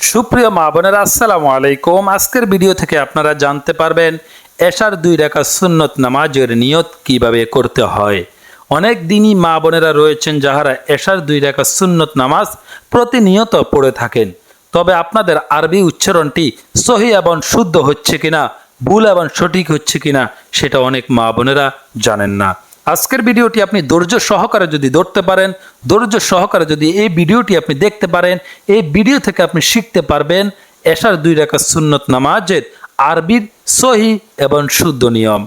সুপ্রিয় মা বোনেরা, আসসালামু আলাইকুম। আজকের ভিডিও থেকে আপনারা জানতে পারবেন, এশার দুই রেখা সুন্নত নামাজের নিয়ত কীভাবে করতে হয়। অনেক দিনই মা বোনেরা রয়েছেন যাহারা এশার দুই রেখা সুন্নত নামাজ প্রতিনিয়ত পড়ে থাকেন। তবে আপনাদের আরবি উচ্চারণটি সহি এবং শুদ্ধ হচ্ছে কিনা, ভুল এবং সঠিক হচ্ছে কিনা, সেটা অনেক মা বোনেরা জানেন না। আজকের ভিডিওটি আপনি ধৈর্য সহকারে যদি ধরতে পারেন, ধৈর্য সহকারে যদি এই ভিডিওটি আপনি দেখতে পারেন, এই ভিডিও থেকে আপনি শিখতে পারবেন এশার দুই রেখা সুন্নত নামাজের আরবির সহি এবং শুদ্ধ নিয়ম।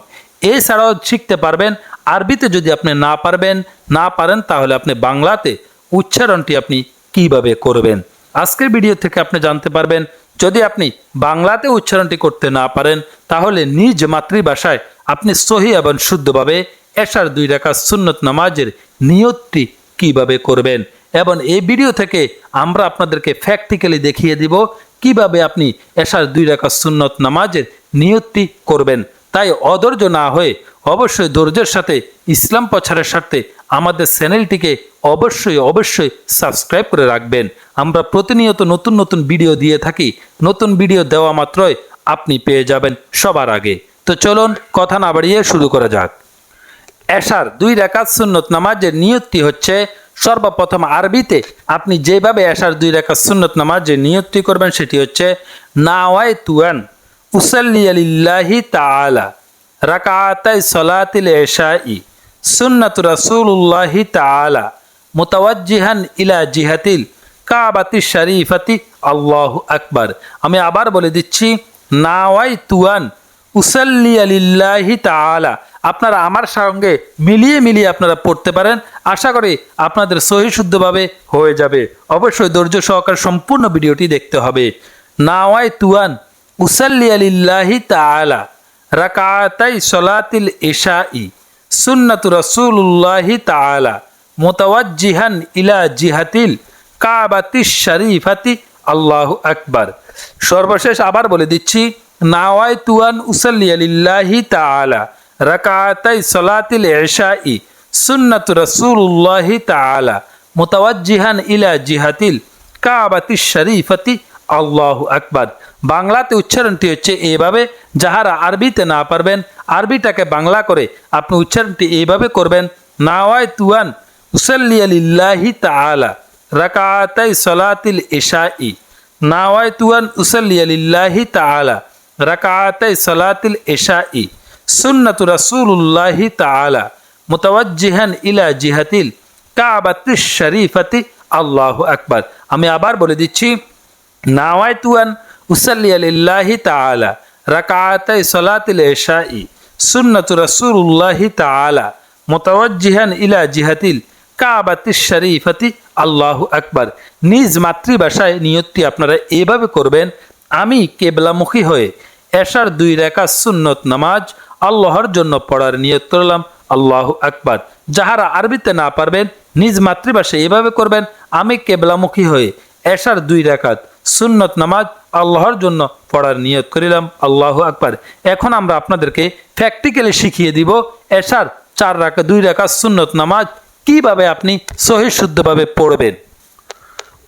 এছাড়াও শিখতে পারবেন, আরবিতে যদি আপনি না পারবেন, না পারেন, তাহলে আপনি বাংলাতে উচ্চারণটি আপনি কীভাবে করবেন? আজকের ভিডিও থেকে আপনি জানতে পারবেন, যদি আপনি বাংলাতে উচ্চারণটি করতে না পারেন, তাহলে নিজ মাতৃভাষায় আপনি সহি এবং শুদ্ধভাবে এশার দুই রাখা সুন্নত নামাজের নিয়তটি কীভাবে করবেন? এবং এই ভিডিও থেকে আমরা আপনাদেরকে প্র্যাকটিক্যালি দেখিয়ে দিব কীভাবে আপনি এশার দুই রাখা সুন্নত নামাজের নিয়তটি করবেন। তাই অধৈর্য না হয়ে অবশ্যই ধৈর্যের সাথে ইসলাম প্রচারের সাথে আমাদের চ্যানেলটিকে অবশ্যই অবশ্যই সাবস্ক্রাইব করে রাখবেন। আমরা প্রতিনিয়ত নতুন নতুন ভিডিও দিয়ে থাকি। নতুন ভিডিও দেওয়া মাত্রই আপনি পেয়ে যাবেন সবার আগে। তো চলুন, কথা না বাড়িয়ে শুরু করা যাক। এশার দুই রেখাত সুন্নত নামাজের নিয়তটি হচ্ছে, সর্বপ্রথম আরবিতে আপনি যেভাবে এশার দুই রেখাত সুন্নত নামাজের নিয়তটি করবেন সেটি হচ্ছে নাওয়াই তুয়ান উসাল্লি আলিল্লাহি তাআলা, রাকাতাই সলাতিল এশাই, সুন্নাত রাসূলুল্লাহি তাআলা, মুতাওয়াজ্জিহান ইলা জিহাতিল, কাবাতি শরীফাতি, আল্লাহু আকবার। আমি আবার বলে দিচ্ছি নাওয়াই তুয়ান উসাল্লি আলিল্লাহি তাআলা। আপনারা আমার সঙ্গে মিলিয়ে মিলিয়ে আপনারা পড়তে পারেন। আশা করি আপনাদের সহি শুদ্ধভাবে হয়ে যাবে। অবশ্যই ধৈর্য সহকার সম্পূর্ণ ভিডিওটি দেখতে হবে। নাওয়াই তুয়ান উসাল্লি আলিল্লাহি তাআলা, রাকাতাই সলাতিল ইশাই, সুন্নাতু রাসূলুল্লাহি তাআলা, মুতাওয়াজ্জিহান ইলা জিহাতিল কাবাতি শরীফাতি। আল্লাহু আকবার। সর্বশেষ আবার বলে দিচ্ছি রাকাতাই সলাতিল ইলা কাবাতি শরীফাতি আকবার। বাংলাতে উচ্চারণটি হচ্ছে এইভাবে যাহারা আরবিতে না পারবেন, আরবিটাকে বাংলা করে আপনি উচ্চারণটি এইভাবে করবেন নাওয়াই তুয়ান উসাল্লি আলিল্লাহি তাআলা, রাকাতাই সলাতিল ইশাই নাওয়াই তুয়ান উসাল্লি আলিল্লাহি তাআলা তাআলা ইলা জিহাতিল আল্লাহু আকবার। আমি আবার বলে দিচ্ছি নাওয়াই তুয়ান উসাল্লি আলিল্লাহি তাআলা রাকাতাই সলাতিল ইশাই সুন্নাতু রাসূলুল্লাহি তাআলা মুতাওয়াজ্জিহান ইলা জিহাতিল আল্লাহু নিজ মাতৃভাষায় নিয়তটি আপনারা এভাবে করবেন, আমি কেবলামুখী হয়ে এশার দুই রেখা সুন্নত নামাজ আল্লাহর জন্য পড়ার নিয়ত করলাম। আল্লাহ আকবার। যাহারা আরবিতে না পারবেন, নিজ মাতৃভাষায় এভাবে করবেন, আমি কেবলামুখী হয়ে এশার দুই রেখাত সুন্নত নামাজ আল্লাহর জন্য পড়ার নিয়ত করিলাম। আল্লাহ আকবার। এখন আমরা আপনাদেরকে প্র্যাকটিক্যালি শিখিয়ে দিব এশার চার রাখা, দুই রাখা সুন্নত নামাজ কীভাবে আপনি সহি শুদ্ধভাবে পড়বেন।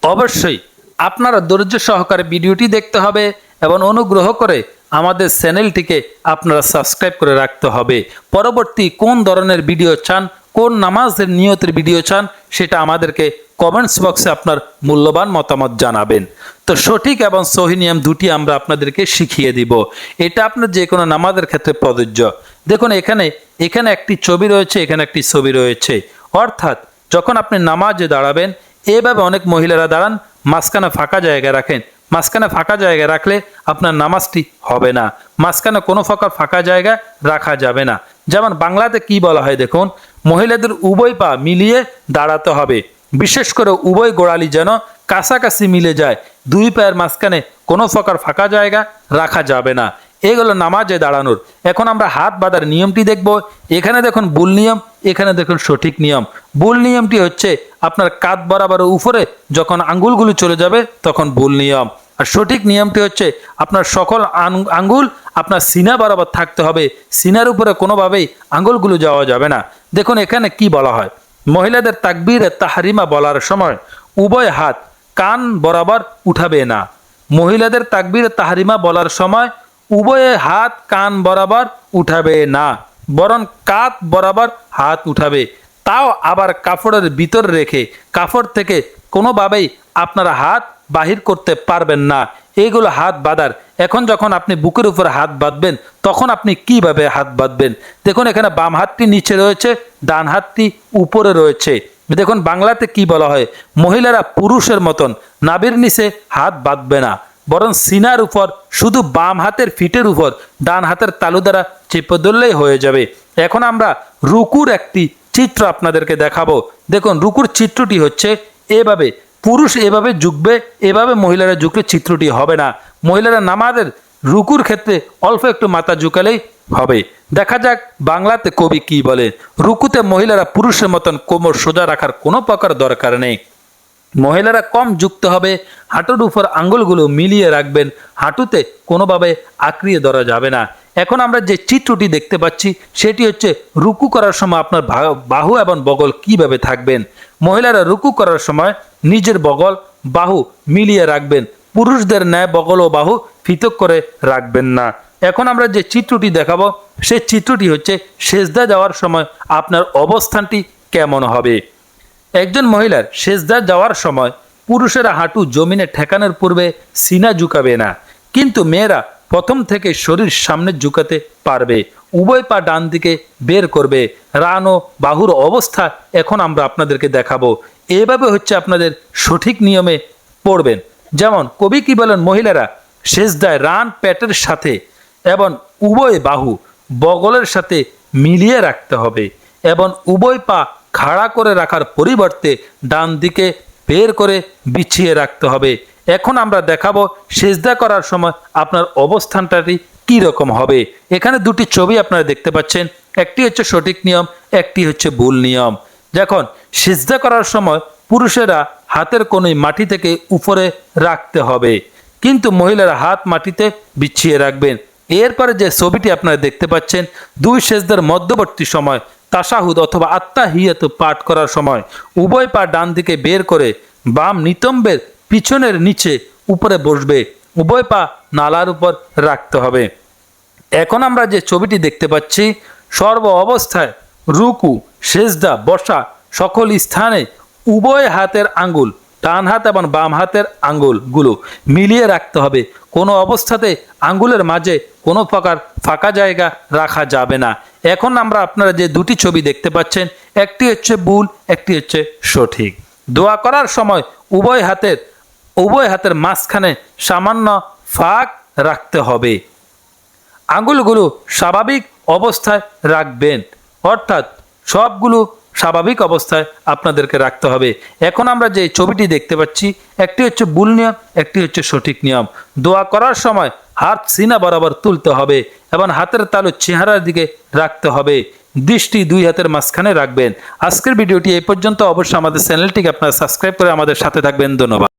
অবশ্যই আপনারা ধৈর্য সহকারে ভিডিওটি দেখতে হবে এবং অনুগ্রহ করে আমাদের চ্যানেলটিকে আপনারা সাবস্ক্রাইব করে রাখতে হবে। পরবর্তী কোন ধরনের ভিডিও চান, কোন নামাজের নিয়তের ভিডিও চান, সেটা আমাদেরকে কমেন্টস বক্সে আপনার মূল্যবান মতামত জানাবেন। তো সঠিক এবং সহি নিয়ম দুটি আমরা আপনাদেরকে শিখিয়ে দিব। এটা আপনার যে কোনো নামাজের ক্ষেত্রে প্রযোজ্য। দেখুন, এখানে এখানে একটি ছবি রয়েছে, এখানে একটি ছবি রয়েছে। অর্থাৎ, যখন আপনি নামাজে দাঁড়াবেন, এভাবে অনেক মহিলারা দাঁড়ান, মাঝখানে ফাঁকা জায়গায় রাখেন। মাঝখানে ফাঁকা জায়গায় রাখলে আপনার নামাজটি হবে না। মাঝখানে কোনো প্রকার ফাঁকা জায়গা রাখা যাবে না। যেমন বাংলাতে কি বলা হয় দেখুন, মহিলাদের উভয় পা মিলিয়ে দাঁড়াতে হবে। বিশেষ করে উভয় গোড়ালি যেন কাছাকাছি মিলে যায়। দুই পায়ের মাঝখানে কোনো প্রকার ফাঁকা জায়গা রাখা যাবে না। এগুলো নামাজে দাঁড়ানোর। এখন আমরা হাত বাঁধার নিয়মটি দেখব। এখানে দেখুন ভুল নিয়ম, এখানে দেখুন সঠিক নিয়ম। ভুল নিয়মটি হচ্ছে আপনার কাত বরাবর উপরে যখন আঙ্গুলগুলো চলে যাবে তখন ভুল নিয়ম। আর সঠিক নিয়মটি হচ্ছে আপনার সকল আঙ্গুল আপনার সিনা বরাবর থাকতে হবে। সিনার উপরে কোনোভাবেই আঙ্গুলগুলো যাওয়া যাবে না। দেখুন, এখানে কি বলা হয়? মহিলাদের তাকবির তাহারিমা বলার সময় উভয় হাত কান বরাবর উঠাবে না। মহিলাদের তাকবির তাহারিমা বলার সময় উভয়ে হাত কান বরাবর উঠাবে না, বরং কাত বরাবর হাত উঠাবে। তাও আবার কাপড়ের ভিতর রেখে কাপড় থেকে কোনোভাবেই আপনারা হাত বাহির করতে পারবেন না। এইগুলো হাত বাঁধার। এখন যখন আপনি বুকের উপর হাত বাঁধবেন, তখন আপনি কীভাবে হাত বাঁধবেন? দেখুন, এখানে বাম হাতটি নিচে রয়েছে, ডান হাতটি উপরে রয়েছে। দেখুন, বাংলাতে কি বলা হয়? মহিলারা পুরুষের মতন নাবির নিচে হাত বাঁধবে না। বরং সিনার উপর, শুধু বাম হাতের ফিটের উপর, ডান হাতের তালু দ্বারা চেপে ধরলেই হয়ে যাবে। এখন আমরা রুকুর একটি চিত্র আপনাদেরকে দেখাবো। দেখুন, রুকুর চিত্রটি হচ্ছে এভাবে। পুরুষ এভাবে ঝুঁকবে এভাবে মহিলারা ঝুঁকলে চিত্রটি হবে না। মহিলারা নামাজের রুকুর ক্ষেত্রে অল্প একটু মাথা ঝুঁকালেই হবে। দেখা যাক বাংলাতে কবি কি বলে। রুকুতে মহিলারা পুরুষের মতন কোমর সোজা রাখার কোনো প্রকার দরকার নেই। মহিলারা কম যুক্ত হবে, হাঁটুর উপর আঙ্গুলগুলো মিলিয়ে রাখবেন, হাঁটুতে কোনোভাবে আঁকড়িয়ে ধরা যাবে না। এখন আমরা যে চিত্রটি দেখতে পাচ্ছি, সেটি হচ্ছে রুকু করার সময় আপনার বাহু এবং বগল কীভাবে থাকবেন। মহিলারা রুকু করার সময় নিজের বগল, বাহু মিলিয়ে রাখবেন। পুরুষদের ন্যায় বগল ও বাহু পৃথক করে রাখবেন না। এখন আমরা যে চিত্রটি দেখাবো, সেই চিত্রটি হচ্ছে সেজদা যাওয়ার সময় আপনার অবস্থানটি কেমন হবে। একজন মহিলার সেজদা যাওয়ার সময় পুরুষেরা হাঁটু জমিনে ঠেকানোর পূর্বে সিনা ঝুঁকাবে না। কিন্তু মেয়েরা প্রথম থেকে শরীর সামনে ঝুঁকাতে পারবে। উভয় পা ডান দিকে বের করবে। রান ও বাহুর অবস্থা এখন আমরা আপনাদেরকে দেখাবো। এভাবে হচ্ছে আপনাদের সঠিক নিয়মে পড়বেন। যেমন, কবি কি বলেন, মহিলারা সেজদায় রান পেটের সাথে এবং উভয় বাহু বগলের সাথে মিলিয়ে রাখতে হবে। এবং উভয় পা খাড়া করে রাখার পরিবর্তে ডান দিকে বের করে বিছিয়ে রাখতে হবে। এখন আমরা দেখাবো সেজদা করার সময় আপনার অবস্থানটাটি কী রকম হবে। এখানে দুটি ছবি আপনারা দেখতে পাচ্ছেন। একটি হচ্ছে সঠিক নিয়ম, একটি হচ্ছে ভুল নিয়ম। যখন সেজদা করার সময় পুরুষেরা হাতের কোনোই মাটি থেকে উপরে রাখতে হবে। কিন্তু মহিলারা হাত মাটিতে বিছিয়ে রাখবেন। এরপরে যে ছবিটি আপনারা দেখতে পাচ্ছেন, দুই সেজদার মধ্যবর্তী সময় তাসাহুদ অথবা আত্মাহিয়াত পাঠ করার সময় উভয় পা ডান দিকে বের করে বাম নিতম্বের পিছনের নিচে উপরে বসবে। উভয় পা নালার উপর রাখতে হবে। এখন আমরা যে ছবিটি দেখতে পাচ্ছি, সর্ব অবস্থায় রুকু, সেজদা, বসা সকল স্থানে উভয় হাতের আঙ্গুল, ডান হাত এবং বাম হাতের আঙ্গুলগুলো মিলিয়ে রাখতে হবে। কোনো অবস্থাতে আঙ্গুলের মাঝে কোনো প্রকার ফাঁকা জায়গা রাখা যাবে না। এখন আমরা আপনারা যে দুটি ছবি দেখতে পাচ্ছেন, একটি হচ্ছে ভুল, একটি হচ্ছে সঠিক। দোয়া করার সময় উভয় হাতের উভয় হাতের মাঝখানে সামান্য ফাঁক রাখতে হবে। আঙুলগুলো স্বাভাবিক অবস্থায় রাখবেন। অর্থাৎ সবগুলো স্বাভাবিক অবস্থায় আপনাদেরকে রাখতে হবে। এখন আমরা যে ছবিটি দেখতে পাচ্ছি, একটি হচ্ছে ভুল নিয়ম, একটি হচ্ছে সঠিক নিয়ম। দোয়া করার সময় হাত সিনা বরাবর তুলতে হবে এবং হাতের তালু চেহারার দিকে রাখতে হবে। দৃষ্টি দুই হাতের মাঝখানে রাখবেন। আজকের ভিডিওটি এই পর্যন্ত। অবশ্যই আমাদের চ্যানেলটিকে আপনারা সাবস্ক্রাইব করে আমাদের সাথে থাকবেন। ধন্যবাদ।